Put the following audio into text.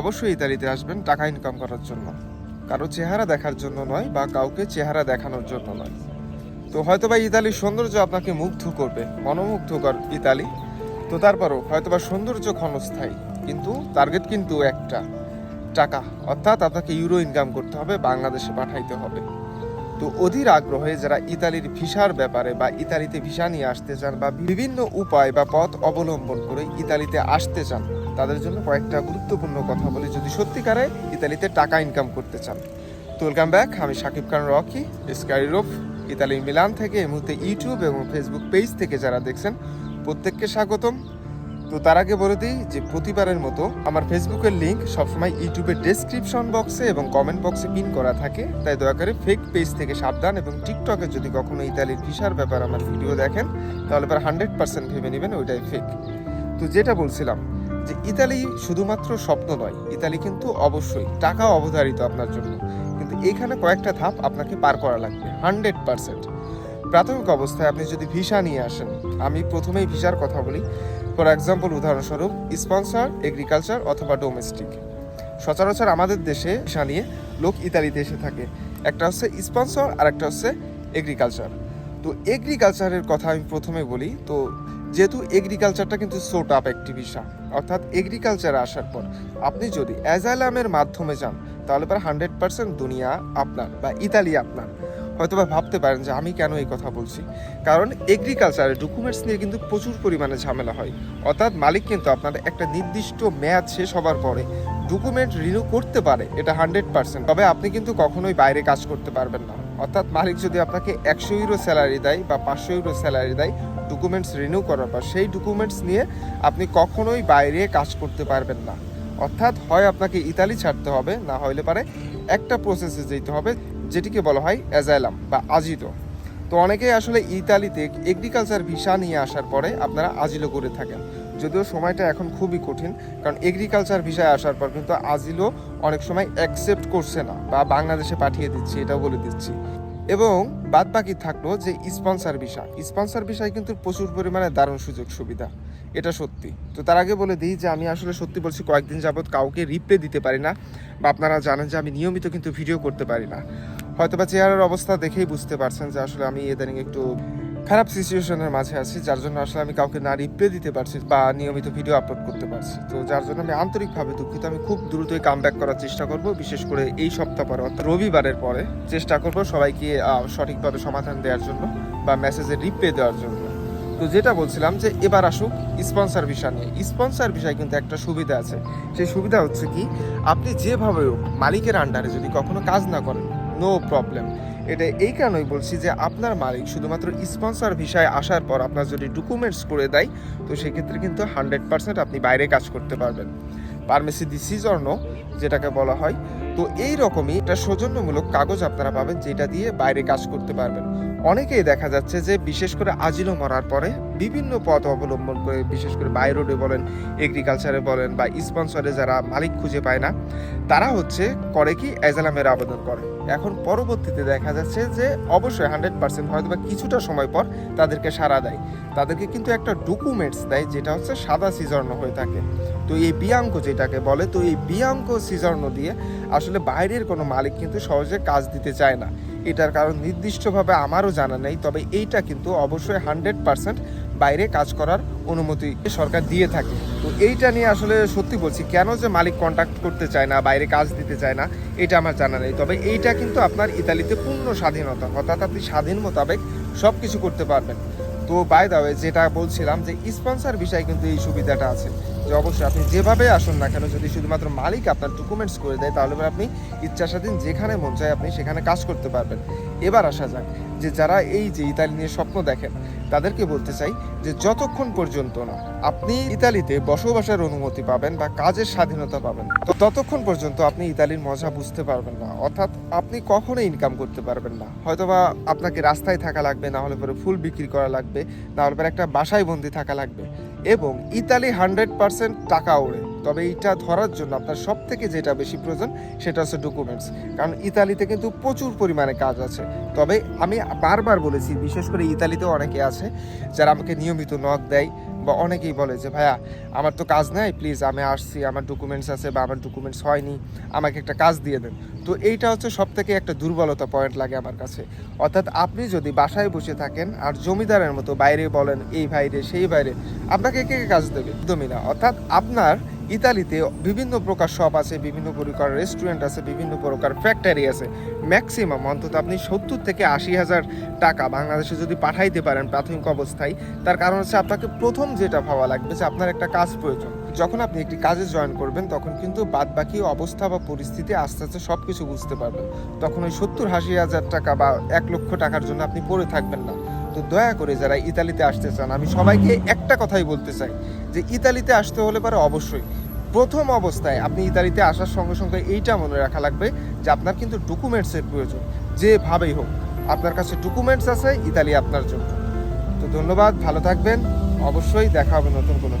অবশ্যই ইতালিতে আসবেন টাকা ইনকাম করার জন্য। কারও চেহারা দেখার জন্য নয় বা কাউকে চেহারা দেখানোর জন্য নয়। তো হয়তো বা ইতালির সৌন্দর্য আপনাকে মুগ্ধ করবে, মনোমুগ্ধকর ইতালি। তো তারপরও হয়তো বা সৌন্দর্য ক্ষণস্থায়ী, কিন্তু টার্গেট কিন্তু একটা, টাকা। অর্থাৎ আপনাকে ইউরো ইনকাম করতে হবে, বাংলাদেশে পাঠাইতে হবে। তো অধীর আগ্রহে যারা ইতালির ভিসার ব্যাপারে বা ইতালিতে ভিসা নিয়ে আসতে চান বা বিভিন্ন উপায় বা পথ অবলম্বন করে ইতালিতে আসতে চান তাদের জন্য কয়েকটা গুরুত্বপূর্ণ কথা বলি। যদি সত্যিকারে ইতালিতে টাকা ইনকাম করতে চান। তো ওয়েলকাম ব্যাক আমি Sakib Khan Rocky sky rope ইতালির মিলান থেকে এই মুহূর্তে ইউটিউব এবং ফেসবুক পেজ থেকে যারা দেখছেন, প্রত্যেককে স্বাগতম। তো তার আগে বলে দিই যে প্রতিবারের মতো আমার ফেসবুকের লিংক সবসময় ইউটিউবের ডেসক্রিপশন বক্সে এবং কমেন্ট বক্সে পিন করা থাকে। তাই দয়া করে ফেক পেজ থেকে সাবধান এবং টিকটকে যদি কখনো ইতালির ভিসার ব্যাপার আমার ভিডিও দেখেন, তাহলে পর হান্ড্রেড পার্সেন্ট ভেবে নেবেন ওইটাই ফেক তো যেটা বলছিলাম যে ইতালি শুধুমাত্র স্বপ্ন নয়, ইতালি কিন্তু অবশ্যই টাকা অবধারিত আপনার জন্য। কিন্তু এখানে কয়েকটা ধাপ আপনাকে পার করা লাগবে, হান্ড্রেড পার্সেন্ট। প্রাথমিক অবস্থায় আপনি যদি ভিসা নিয়ে আসেন, আমি প্রথমেই ভিসার কথা বলি। ফর এক্সাম্পল, উদাহরণস্বরূপ, স্পন্সর, এগ্রিকালচার অথবা ডোমেস্টিক। সচরাচর আমাদের দেশে ভিসা নিয়ে লোক ইতালিতে এসে থাকে। একটা হচ্ছে স্পন্সর আর একটা হচ্ছে এগ্রিকালচার। তো এগ্রিকালচারের কথা আমি প্রথমে বলি, তো যেহেতু এগ্রিকালচারটা কিন্তু সোট আপ একটি ভিসা অর্থাৎ এগ্রিকালচারে আসার পর আপনি যদি অ্যাজাইলামের মাধ্যমে যান, তাহলে পর হান্ড্রেড পার্সেন্ট দুনিয়া আপনার বা ইতালি আপনার। হয়তোবা ভাবতে পারেন যে আমি কেন এই কথা বলছি? কারণ এগ্রিকালচারে ডকুমেন্টস নিয়ে কিন্তু প্রচুর পরিমাণে ঝামেলা হয়। অর্থাৎ মালিক কিন্তু আপনার একটা নির্দিষ্ট মেয়াদ শেষ হবার পরে ডকুমেন্ট রিনিউ করতে পারে, এটা হান্ড্রেড পার্সেন্ট তবে আপনি কিন্তু কখনোই বাইরে কাজ করতে পারবেন না। অর্থাৎ মালিক যদি আপনাকে একশো ইউরো স্যালারি দেয় বা পাঁচশো ইউরো স্যালারি দেয় ডকুমেন্টস রিনিউ করার পর, সেই ডকুমেন্টস নিয়ে আপনি কখনোই বাইরে কাজ করতে পারবেন না। অর্থাৎ হয় আপনাকে ইতালি ছাড়তে হবে, না হইলে পারে একটা প্রসেসে যেতে হবে, যেটিকে বলা হয় অ্যাজাইলাম বা আজিলো তো অনেকেই আসলে ইতালিতে এগ্রিকালচার ভিসা নিয়ে আসার পরে আপনারা আজিলো করে থাকেন। যদিও সময়টা এখন খুবই কঠিন, কারণ এগ্রিকালচার ভিসায় আসার পর কিন্তু আজিলো অনেক সময় অ্যাকসেপ্ট করছে না বা বাংলাদেশে পাঠিয়ে দিচ্ছি, এটাও বলে দিচ্ছি। এবং বাদ বাকি থাকল যে স্পন্সার ভিসা স্পন্সার ভিসায় কিন্তু প্রচুর পরিমাণে দারুণ সুযোগ সুবিধা, এটা সত্যি। তো তার আগে বলে দিই যে আমি আসলে সত্যি বলছি, কয়েকদিন যাবৎ কাউকে রিপ্লে দিতে পারি না বা আপনারা জানেন যে আমি নিয়মিত কিন্তু ভিডিও করতে পারি না। হয়তো বা চেয়ারের অবস্থা দেখেই বুঝতে পারছেন যে আসলে আমি এদানিং একটু খারাপ সিচুয়েশনের মাঝে আছি, যার জন্য আসলে আমি কাউকে না রিপ্লে দিতে পারছি বা নিয়মিত ভিডিও আপলোড করতে পারছি। তো যার জন্য আমি আন্তরিকভাবে দুঃখিত। আমি খুব দ্রুতই কাম ব্যাক করার চেষ্টা করব, বিশেষ করে এই সপ্তাহ পরে, অর্থাৎ রবিবারের পরে চেষ্টা করব সবাইকে সঠিকভাবে সমাধান দেওয়ার জন্য বা মেসেজের রিপ্লে দেওয়ার জন্য। তো যেটা বলছিলাম যে, এবার আসুক স্পন্সর ভিসা নিয়ে। স্পন্সর ভিসায় কিন্তু একটা সুবিধা আছে। সেই সুবিধা হচ্ছে কি, আপনি যেভাবে মালিকের আন্ডারে যদি কখনো কাজ না করেন নো প্রবলেম এটা এই কারণেই বলছি যে আপনার মালিক শুধুমাত্র স্পন্সর ভিসায় আসার পর আপনার যদি ডকুমেন্টস করে দেয়, তো সেক্ষেত্রে কিন্তু হান্ড্রেড পার্সেন্ট আপনি বাইরে কাজ করতে পারবেন। পারমেসি দিসিজ অর্ণ যেটাকে বলা হয় তো এই রকমই একটা সৌজন্যমূলক কাগজ আপনারা পাবেন যেটা দিয়ে বাইরে কাজ করতে পারবেন। অনেকেই দেখা যাচ্ছে যে বিশেষ করে আজিলো মরার পরে বিভিন্ন পথ অবলম্বন করে, বিশেষ করে বাই রোডে বলেন এগ্রিকালচারে বলেন বা স্পন্সরে যারা মালিক খুঁজে পায় না, তারা হচ্ছে করে কি অ্যাজালামের আবেদন করে। এখন পরবর্তীতে দেখা যাচ্ছে যে অবশ্যই হান্ড্রেড পার্সেন্ট হয়তো বা কিছুটা সময় পর তাদেরকে সাড়া দেয়। তাদেরকে কিন্তু একটা ডকুমেন্টস দেয়, যেটা হচ্ছে সাদা সিজর্ণ হয়ে থাকে। তো এই বিয়াঙ্ক যেটাকে বলে, তো এই বিয়াঙ্ক সিজর্ণ দিয়ে আসলে বাইরের কোনো মালিক কিন্তু সহজে কাজ দিতে চায় না। এটার কারণ নির্দিষ্টভাবে আমারও জানা নেই, তবে এইটা কিন্তু অবশ্যই হান্ড্রেড পার্সেন্ট বাইরে কাজ করার অনুমতি সরকার দিয়ে থাকে। তো এইটা নিয়ে আসলে সত্যি বলছি, কেন যে মালিক কন্ট্যাক্ট করতে চায় না, বাইরে কাজ দিতে চায় না, এটা আমার জানা নেই। তবে এইটা কিন্তু আপনার ইতালিতে পূর্ণ স্বাধীনতা, অর্থাৎ আপনি স্বাধীন মোতাবেক সব কিছু করতে পারবেন। তো বাই দা ওয়ে যেটা বলছিলাম যে স্পন্সর বিষয়ে কিন্তু এই সুবিধাটা আছে। যে অবশ্যই আপনি যেভাবে আসুন না কেন, যদি শুধুমাত্র মালিক আপনার ডকুমেন্টস করে দেয়, তাহলে আপনি ইচ্ছা স্বাধীন যেখানে মন চায় আপনি সেখানে কাজ করতে পারবেন। এবার আসা যাক যে যারা এই যে ইতালি নিয়ে স্বপ্ন দেখেন, তাদেরকে বলতে চাই যে যতক্ষণ পর্যন্ত না আপনি ইতালিতে বসবাসের অনুমতি পাবেন বা কাজের স্বাধীনতা পাবেন, তো ততক্ষণ পর্যন্ত আপনি ইতালির মজা বুঝতে পারবেন না। অর্থাৎ আপনি কখনো ইনকাম করতে পারবেন না। হয়তোবা আপনাকে রাস্তায় থাকা লাগবে, না হলে পরে ফুল বিক্রি করা লাগবে, না হলে পরে একটা বাসায় বন্দি থাকা লাগবে। এবং ইতালি হান্ড্রেড পার্সেন্ট টাকা ওড়ে। তবে এটা ধরার জন্য আপনার সব থেকে যেটা বেশি প্রয়োজন, সেটা হচ্ছে ডকুমেন্টস কারণ ইতালিতে কিন্তু প্রচুর পরিমাণে কাজ আছে। তবে আমি বারবার বলেছি, বিশেষ করে ইতালিতে অনেকে আছে যারা আমাকে নিয়মিত নখ দেয় অনেকেই বলে যে, ভাইয়া, আমার তো কাজ নাই প্লিজ আমি আসছি, আমার ডকুমেন্টস আছে বা আমার ডকুমেন্টস হয়নি, আমাকে একটা কাজ দিয়ে দেন। তো এইটা হচ্ছে সব থেকে একটা দুর্বলতা পয়েন্ট লাগে আমার কাছে। অর্থাৎ আপনি যদি বাসায় বসে থাকেন আর জমিদারের মতো বাইরে বলেন, এই বাইরে সেই বাইরে আপনাকে কে কে কাজ দেবে? একদমই না। অর্থাৎ আপনার ইতালিতে বিভিন্ন প্রকার শপ আছে, বিভিন্ন প্রকার রেস্টুরেন্ট আছে, বিভিন্ন প্রকার ফ্যাক্টরি আছে। ম্যাক্সিমাম অন্তত আপনি সত্তর থেকে আশি হাজার টাকা বাংলাদেশে যদি পাঠাইতে পারেন প্রাথমিক অবস্থায়, তার কারণ হচ্ছে আপনাকে প্রথম যেটা ভাবা লাগবে যে আপনার একটা কাজ প্রয়োজন। যখন আপনি একটি কাজে জয়েন করবেন, তখন কিন্তু বাদ বাকি অবস্থা বা পরিস্থিতি আস্তে আস্তে সব কিছু বুঝতে পারবেন। তখন ওই সত্তর আশি হাজার টাকা বা এক লক্ষ টাকার জন্য আপনি পড়ে থাকবেন না। তো দয়া করে যারা ইতালিতে আসতে চান, আমি সবাইকে একটা কথাই বলতে চাই যে ইতালিতে আসতে হলে পারে অবশ্যই প্রথম অবস্থায় আপনি ইতালিতে আসার সঙ্গে সঙ্গে এইটা মনে রাখা লাগবে যে আপনার কিন্তু ডকুমেন্টসের প্রয়োজন যেভাবেই হোক। আপনার কাছে ডকুমেন্টস আছে, ইতালি আপনার জন্য। তো ধন্যবাদ, ভালো থাকবেন। অবশ্যই দেখা হবে নতুন কোনো